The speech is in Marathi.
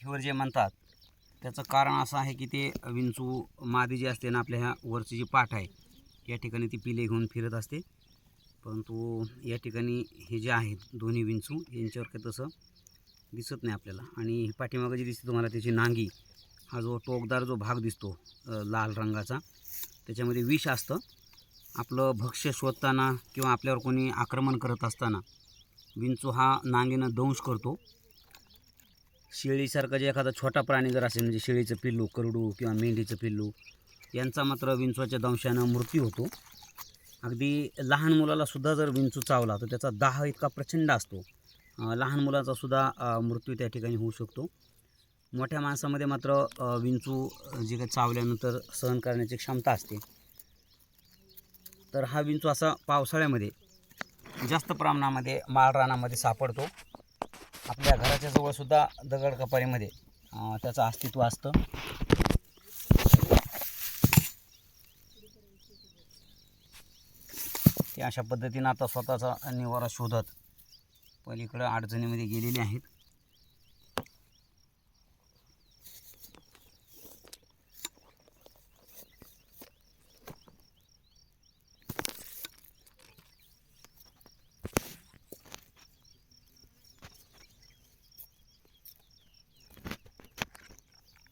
पाठीवर जे म्हणतात त्याचं कारण असं आहे की ते विंचू मादी जी असते ना आपल्या ह्या वरची जी पाठ आहे या ठिकाणी ती पिले घेऊन फिरत असते. परंतु या ठिकाणी हे जे आहेत दोन्ही विंचू यांच्यावर काही तसं दिसत नाही आपल्याला. आणि पाठीमागं जी दिसते तुम्हाला त्याची नांगी हा जो टोकदार जो भाग दिसतो लाल रंगाचा त्याच्यामध्ये विष असतं. आपलं भक्ष्य शोधताना किंवा आपल्यावर कोणी आक्रमण करत असताना विंचू हा नांगीनं दंश करतो. शेळीसारखं जे एखादा छोटा प्राणी जर असेल म्हणजे शेळीचं पिल्लू करडू किंवा मेंढीचं पिल्लू यांचा मात्र विंचवाच्या दंशानं मृत्यू होतो. अगदी लहान मुलाला सुद्धा जर विंचू चावला तर त्याचा दाह इतका प्रचंड असतो. लहान मुलाचा सुद्धा मृत्यू त्या ठिकाणी होऊ शकतो. मोठ्या माणसामध्ये मात्र विंचू जे काही चावल्यानंतर सहन करण्याची क्षमता असते. तर हा विंचू असा पावसाळ्यामध्ये जास्त प्रमाणामध्ये माळरानामध्ये सापडतो. आपल्या घराच्या जवळसुद्धा दगड कपारीमध्ये त्याचं अस्तित्व असतं. ते अशा पद्धतीनं आता स्वतःचा निवारा शोधत पलीकडं अडचणीमध्ये गेलेले आहेत.